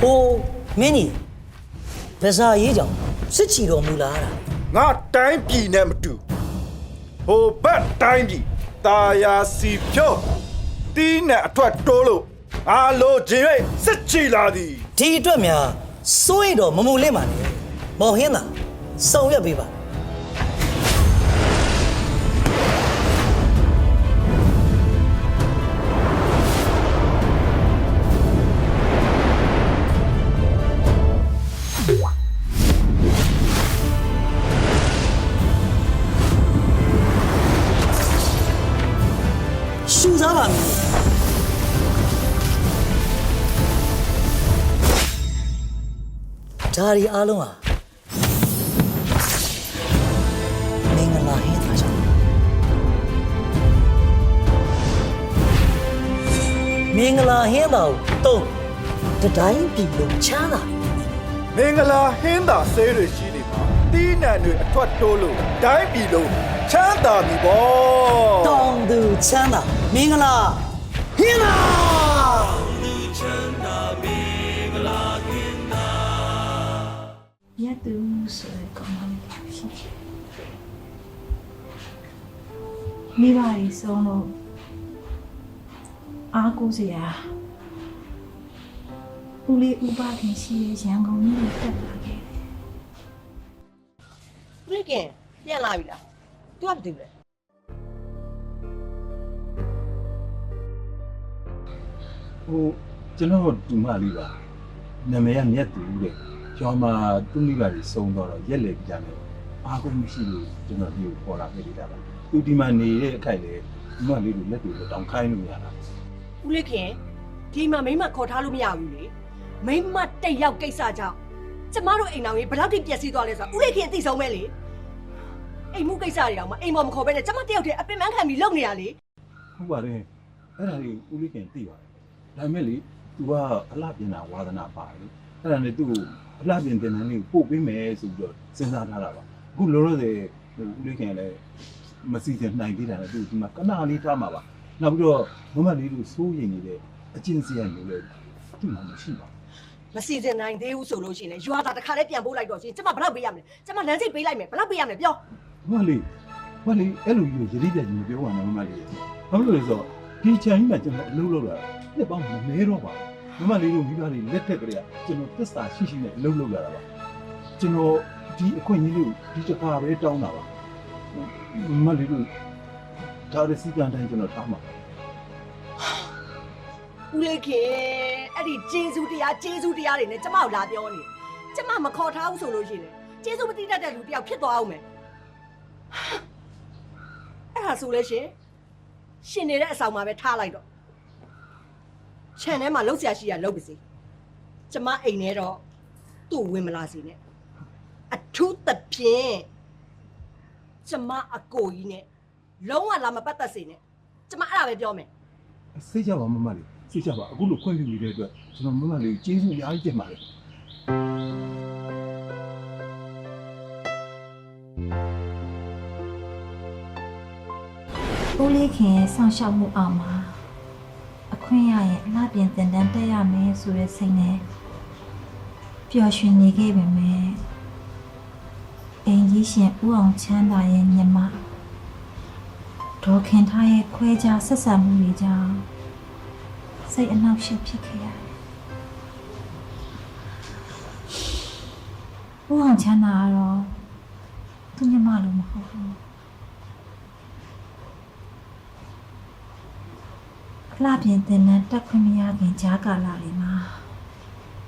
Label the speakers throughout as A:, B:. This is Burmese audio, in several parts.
A: ဟိုမင်းကြီးဗဇာရေးကြောင့်စစ်ချီတော်မူလာတာ
B: ငါတိုင်းပြည်နဲ့မတူဟိုဘက်တိုင်းပြည်ตาယာစီဖြောတီးနဲ့အထွက်တိုးလို့အားလို့ခြင်း၍စစ်ချီလာသည်
A: ဒီအတွက်များစိုးရိမ်တော်မမူလင့်ပါနဲ့မောင်ဟင်းသာဆောင်ရွက်ပေးပါ ဒါရီအားလုံးဟာမင်္ဂလာဟင်းသားကြောင့်မင်္ဂလာဟင်းသားကိုတုံးတတိုင်းပြည်လုံးချမ်းသာ
B: မင်္ဂလာဟင်းသာဆေးတွေရှိနေမှာတီးနှံတွေအထွက်တိုးလို့တိုင်းပြည်လုံးချမ်းသာပြီပေါ့
A: တောင်းသူချမ်းသာမင်္ဂလာဟင်းသာ
C: သူဆိုတဲ့ကောင်းကောင်းလေးရှိတယ်မိဘကြီးဆုံးလို့အားကိုးစရာဦးလေးဥပခင်ရှိတဲ့ရန်ကုန်ကြီးကိုတက်လာခဲ့တယ်
D: ပြည့်ကင်ပြန်လာပြီလား तू ကဘာတူလဲ
E: ဟိုကျွန်တော်ဒီမလေးပါနာမည်ကမြတ်သူတဲ့ ကျောင်းမှာသူ့မိဘတွေစုံတော့တော့ရက်လေကြတယ်အားကိုမရှိလို့ကျွန်တော်ဒီကိုပေါ်လာခဲ့တာပါသူဒီမှာနေတဲ့အခိုက်လေဒီမလေးတို့လက်တွေတောင်ခိုင်းလို့ရတာ
D: ဦးလေးခင်ဒီမှာမိမခေါ်ထားလို့မရဘူးလေမိမတက်ရောက်ကိစ္စကြောင့်ကျမတို့အိမ်တော်ကြီးဘယ်လောက်ထိပျက်စီးသွားလဲဆိုတာဦးလေးခင်အသိဆုံးပဲလေအိမ်မှုကိစ္စတွေတော့မအိမ်ပေါ်မခေါ်ပဲနဲ့ကျမတယောက်တည်းအပင်ပန်းခံပြီးလုပ်နေရလေ
E: ဟုတ်ပါတယ်အဲ့ဒါလေးဦးလေးခင်သိပါတယ်ဒါပေမဲ့လေ तू ကအလှပြင်တာဝါသနာပါလေအဲ့ဒါနဲ့သူ့ကို အလှပြင်တင်တဲ့နေ့ကိုပို့ပေးမယ်ဆိုပြီးတော့စဉ်းစားထားတာပါအခုလောလောဆယ်ဦးလေးခင်လည်းမစီစဉ်နိုင်သေးတာနဲ့သူဒီမှာကနာလေးထားမှာပါနောက်ပြီးတော့မမလေးတို့စိုးရိမ်နေတဲ့အကျင့်စရိုက်မျိုးလည်းဒီမှာမရှိပါဘူး
D: မစီစဉ်နိုင်သေးဘူးဆိုလို့ရှိရင်လေရွာသားတစ်ခါလေးပြန်ပို့လိုက်တော့ရှင်ကျမဘယ်လောက်ပေးရမလဲကျမလမ်းစိတ်ပေးလိုက်မယ်ဘယ်လောက်ပေးရမလဲပြော
E: မမလေးမမလေးအဲ့လိုကြီးကိုယတိပြကြီးမပြောပါနဲ့မမလေးဘာလို့လဲဆိုတော့ဒီချန်ကြီးမှာကျွန်တော်အလုပ်လုပ်လာတာပြက်ပေါင်းမမဲတော့ပါဘူး မမလေးတို့မိဘတွေလက်ထက်ကလေးကကျွန်တော်သစ္စာရှိရှိနဲ့အလုပ်လုပ်လာတာပါကျွန်တော်ဒီအခွင့်အရေးလေးကိုဒီတစ်ခါပဲတောင်းတာပါမမလေးတို့ဒါရစီကံတိုင်းကျွန်တော်ထားမှာ
D: ဦးလေးခင်အဲ့ဒီဂျေဇူးတရားဂျေဇူးတရားတွေနဲ့ကျမကိုလာပြောနေကျမမခေါ်ထားဘူးဆိုလို့ရှိရင်လေဂျေဇူးမတိတတ်တဲ့လူတစ်ယောက်ဖြစ်သွားအောင်မယ်အဲ့ဒါဆိုလဲရှင်ရှင်နေတဲ့အဆောင်မှာပဲထားလိုက်တော့ ခြံထဲမှာလှုပ်ရှားရှိရလှုပ်ပါစေကျမအိမ်ထဲတော့သူ့ဝင်မလာစေနဲ့အထူးသဖြင့်ကျမအကိုကြီးနဲ့လုံးဝလာမပတ်သက်စေနဲ့ကျမအဲ့ဒါပဲပြောမယ်
E: စိတ်ကြပါမမလေးစိတ်ကြပါအခုလိုခွင့်ပြုနေတဲ့အတွက်ကျွန်တော်မမလေးကိုကျေးဇူးအများကြီးတင်ပါတယ်
C: ဦးလေးခင်ရဲ့ဆောင်ရှောက်မှုအောင်မှာအ ခွင့်ရရင်အလားပြင်တင်တန်းတက်ရမယ်ဆိုတဲ့စိတ်နဲ့ပျော်ရွှင်နေခဲ့ပေမဲ့အင်ကြီးရှင်ဦးအောင်ချမ်းသာရဲ့ညီမဒေါ်ခင်ထားရဲ့ခွဲခြားဆက်ဆံမှုတွေကြောင့်စိတ်အနှောက်အယှက်ဖြစ်ခဲ့ရတယ်ဦးအောင်ချမ်းသာကတော့သူ့ညီမလိုမဟုတ်ဘူး လှပြင်တင်တဲ့တက်ခွင့်မရခင်ဂျားကာလာတွေမှာ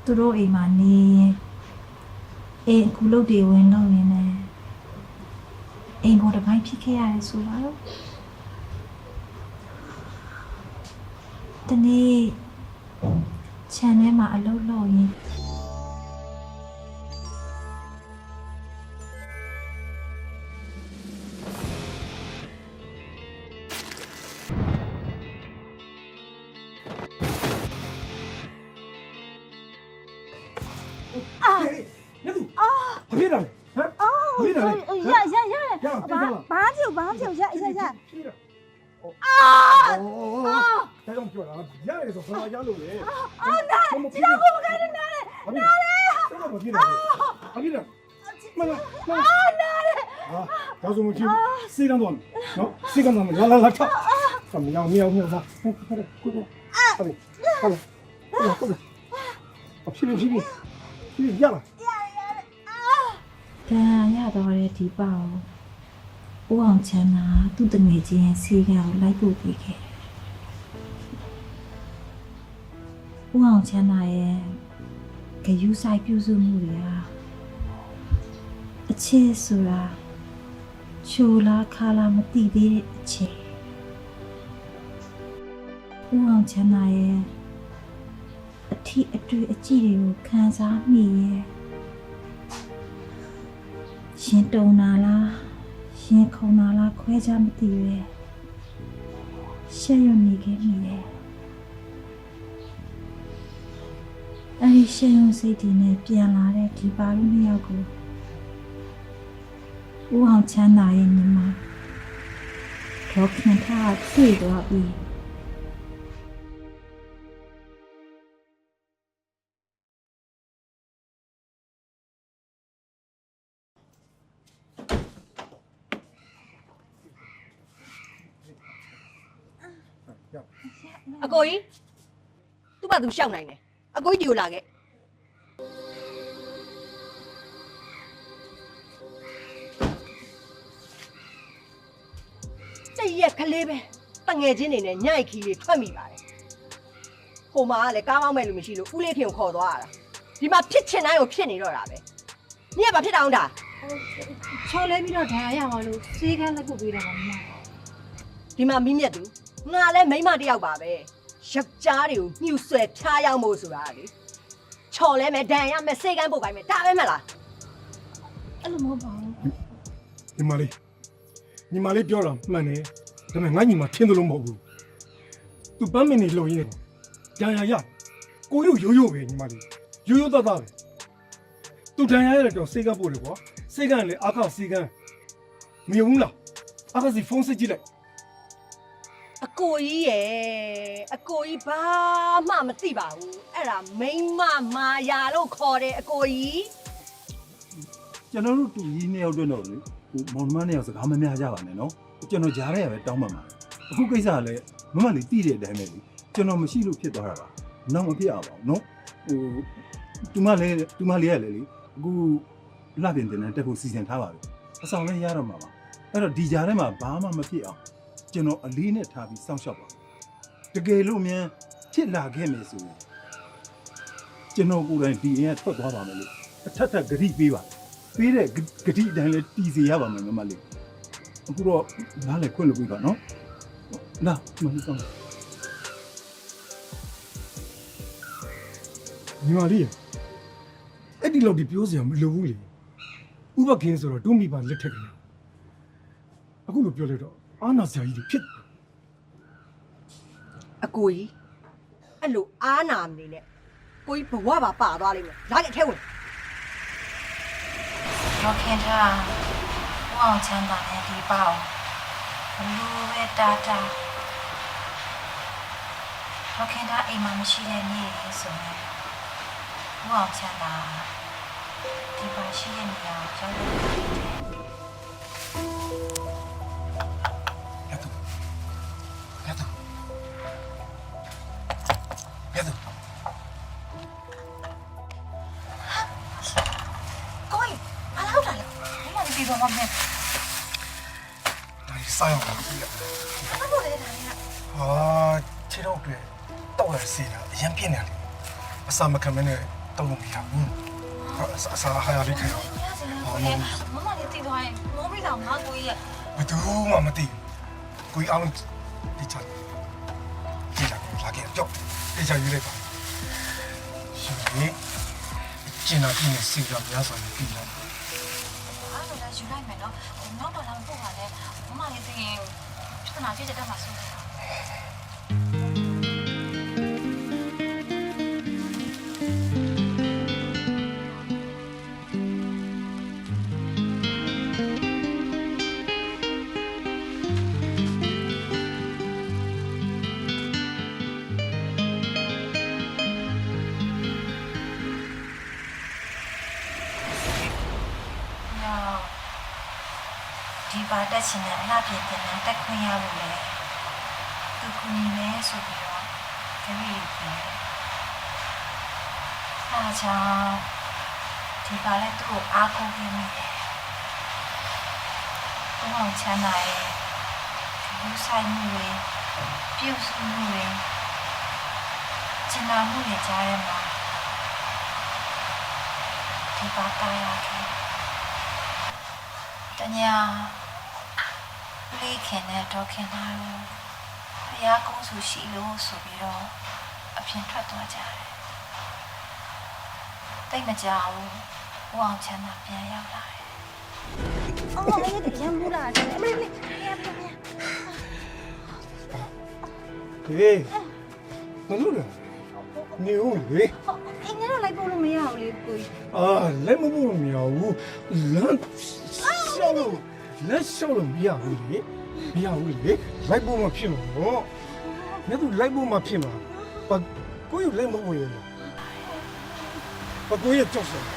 C: သူတို့အိမ်မှာနေရင်အိမ်အခုလုပ်တွေဝင်လို့နေတယ်အိမ်ပေါ်တစ်ပိုင်းဖြစ်ခဲ့ရတယ်ဆိုပါတော့တနေ့ခြံထဲမှာအလုပ်လုပ်ရင်
F: ရရရရဘာဘာဖြစ်ဘာဖြစ်ရရရ
B: အာ哦ဒါကြောင့်ပြောတာရတယ်ဆိုဘာရလို့လဲအာနာဒီတော့ကိုမခိုင်းနေတယ်
G: ဘာဖြစ်လဲဘာဖြစ်လဲဘာဖြစ်လဲမလာမလာအာနာတယ်ဟာဒါဆိုမဖြစ်ဘူးစေးကန်းတော့နော်စေးကန်းတော့လာလာလာချောက်ဆမ်မြောင်မြောင်မြောင်စားဟုတ်ကဲ့ကိုကိုဟာလေဟာလေဟုတ်ကဲ့အဖြစ်ဖြစ်ဖြစ်ဖြစ်ရလား
C: တန်ရတော့တဲ့ဒီပေါ့ဦးအောင်ချမ်းသာသူ့တငယ်ချင်းရဲ့စီကံကိုလိုက်ပို့ပေးခဲ့ဦးအောင်ချမ်းသာရဲ့ဂယူဆိုင်ပြုစုမှုတွေဟာအချစ်ဆိုတာချိုလားခါလားမသိသေးတဲ့အချစ်ဦးအောင်ချမ်းသာရဲ့အထီးအတွေ့အကြည့်တွေကိုခံစားမိရဲ့ ရှင်တုံနာလားရှင်ခုံနာလားခွဲခြားမသိရဲရှက်ရွံ့နေခဲ့မိရဲ့အဲ့ဒီရှက်ရွံ့စိတ်တွေနဲ့ပြန်လာတဲ့ဒီပါလူနှစ်ယောက်ကိုဦးအောင်ချမ်းသာရဲ့ညီမဒေါခင်ထားတွေ့တော့ပြီ
D: ကိုကြီးသူ့ဘာသူရှောက်နိုင်တယ်အကိုကြီးဒီကိုလာခဲ့စိတ်ရက်ကလေးပဲတငယ်ချင်းနေနဲ့ညိုက်ခီတွေထွက်မိပါတယ်ဟိုမှာကလည်းကားမောင်းမဲ့လူမရှိလို့ဦးလေးခင်ကိုခေါ်သွားရတာဒီမှာဖြစ်ချင်တိုင်းကိုဖြစ်နေတော့တာပဲနင်ကဘာဖြစ်တာအောင်တာ
F: ချော်လဲပြီးတော့ဒဏ်ရာရမှာလို့စေးကန်းလက်ကုပ်ပေးတယ်မှာမမ
D: ဒီမှာမိမြက်သူငါလည်းမိန်းမတစ်ယောက်ပါပဲ ယောက်ျားတွေကိုညှူဆွဲဖြားရောက်မို့ဆိုတာလေချော်လဲမယ်ဒဏ်ရမယ်စေကန်းပုတ်ပိုင်းမယ်ဒါပဲမလား
F: အဲ့လိုမဟုတ်ပါဘူး
G: ညီမလေးညီမလေးပြောတာမှန်တယ်ဒါပေမဲ့ငါညီမထင်းသလိုမဟုတ်ဘူးသူပန်းမင်းနေလုံရင်းကြာရရကိုရုပ်ရိုးရိုးပဲညီမလေးရိုးရိုးသားသားပဲသူတန်ရရတဲ့တော့စေကပ်ပို့တယ်ကွာစေကပ်လည်းအခါစေကပ်မယုံဘူးလားအခါစီဖုန်းစစ်ကြည့်လိုက်
D: အကိုကြီးရဲ့အကိုကြီးဘာမှမသိပါဘူးအဲ့ဒါမိန်းမမာယာလို့ခေါ်တယ်အကိုကြီး
E: ကျွန်တော်တို့တူကြီးနှစ်ယောက်တွင်းတော့လေဟိုမောင်နှမနှစ်ယောက်စကားမများကြပါနဲ့နော်ကျွန်တော်ကြားရရပဲတောင်းပန်ပါအခုကိစ္စကလည်းမမလေးတည်တဲ့အတိုင်းပဲလေကျွန်တော်မရှိလို့ဖြစ်သွားတာပါနောက်မဖြစ်အောင်ပါဘူးနော်ဟိုတူမလေးတူမလေးရလေလေအခုလှပြင်တင်တဲ့တက်ဖို့စီစဉ်ထားပါပြီအဆောင်လည်းရတော့မှာပါအဲ့တော့ဒီကြားထဲမှာဘာမှမဖြစ်အောင် ကျွန်တော်အလေးနဲ့ထားပြီးစောင့်ရှောက်ပါတကယ်လို့မြန်ဖြစ်လာခဲ့မယ်ဆိုရင်ကျွန်တော်ကိုယ်တိုင်ဒီအရင်ထွက်သွားပါမယ်လို့အထက်ထက်ဂရိပေးပါပေးတဲ့ဂဂတိအတိုင်းလဲတီစီရပါမယ်မမလေးအခုတော့နားလေခွင့်လို့ပြပါနော်လာမမဆောင်
G: ညီမလေးအဲ့ဒီလောက်ဒီပြောစရာမလိုဘူးလေဥပခင်းဆိုတော့တွုံးမိပါလက်ထက်ကလေးအခုလိုပြောလိုက်တော့ အာနာဆရာကြီးတွေဖြစ်
D: အကိုကြီးအဲ့လိုအားနာမနေနဲ့ကိုကြီးဘဝပါပါသွားလိမ့်မယ်လာခဲ့အထဲဝင်
C: ဒေါခင်ထားဦးအောင်ချမ်းသာတဲ့ဒီပေါ့ဘလို့ပဲတာတာဒေါခင်ထားအိမ်မှာမရှိတဲ့နေ့လေးဆိုရင်ဦးအောင်ချမ်းသာဒီပါရှိတဲ့နေရာကိုရောက်လို့
G: အစာမခံမနဲ့တောက်လို့မရဘူးအစာဟာရလေးခံအောင်
C: မမလည်းတည်သွားရင်မိုးပြီးတော့ငါကိုကြီးရဲ့
G: ဘယ်သူမှမသိကိုကြီးအားလုံးဒီချာကြည့်လိုက်လာခဲ့ကြောက်ဒီချာယူလိုက်ပါရှင်ကြီးကျင်နာပြင်းနေစီတာများစွာနဲ့ပြီးလာ
C: အဲ့ဒါလည်းယူလိုက်မယ်နော်နောက်တော့လည်းပို့ပါလေမမလည်းသိရင်ပြဿနာဖြစ်တဲ့မှာဆိုတယ် ပါတက်ချင်တဲ့အလှပြင်တင်တဲ့တက်ခွင့်ရလို့လေသူကူညီမယ်ဆိုပြီးတော့တမီးပြန်အားကြောင့်ဒီပါလဲသူ့ကိုအားကိုးပေးမိတယ်ဘုံအောင်ချမ်းသာရဲ့လူဆိုင်မှုတွေပြုစုမှုတွေကျင်နာမှုတွေကြားထဲမှာဒီပါတာရခဲ့တညာ လေးခင်နဲ့တော့ခင်လာလို့ဘုရားကုန်းစုရှိလို့ဆိုပြီးတော့အပြင်ထွက်သွားကြတယ်တိတ်မကြဘူးဘုအောင်ချမ်းသာပြန်ရောက်လာတယ်
F: အော်အေးတရမ်းမူလာတယ်အမလေးလေးရပါရ
G: ဟေးမလို့လားနေဦးလေ
F: အော်အင်းကတော့လိုက်ပို့လို့မရဘူးလေကိုကြီး
G: အာလက်မဖို့လို့မရဘူးလမ်းရှောက်လို့ လက်ရှောက်လို့မရဘူးလေမရဘူးလေလိုက်ဖို့မဖြစ်မှာတော့မြတ်သူလိုက်ဖို့မဖြစ်မှာဘာကိုယ်လက်မဖို့ရလားဘာကိုယ်ကြောက်စမ်း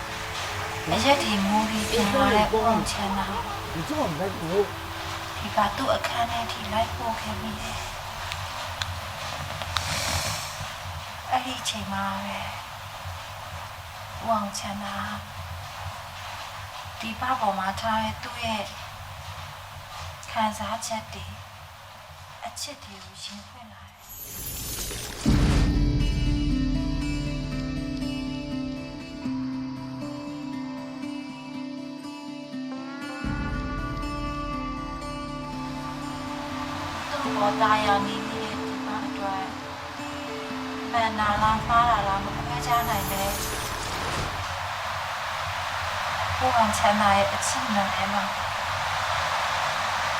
C: အရက်ဒီမူပြီးပြန်လာတဲ့ဘုအောင်ချမ်းသာ
G: ဒီကြောက်လိုက်ဖို့
C: ဒီပါသူ့အခန်းထဲထိလိုက်ပို့ခဲ့မိတယ်အဲ့ဒီအချိန်မှာပဲဝအောင်ချမ်းသာဒီပါပေါ်မှာထားတဲ့သူ့ရဲ့ ခံစားချက်တွေအချစ်တွေကိုရှင်းဖွင့်လာတယ်သူ့ဘောသားရနေနေတဲ့ဒီမှာအတွက်မန်နာလားမှားတာလားမခွဲခြားနိုင်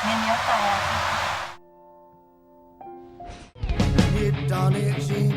C: တဲ့ဘုရားချမ်း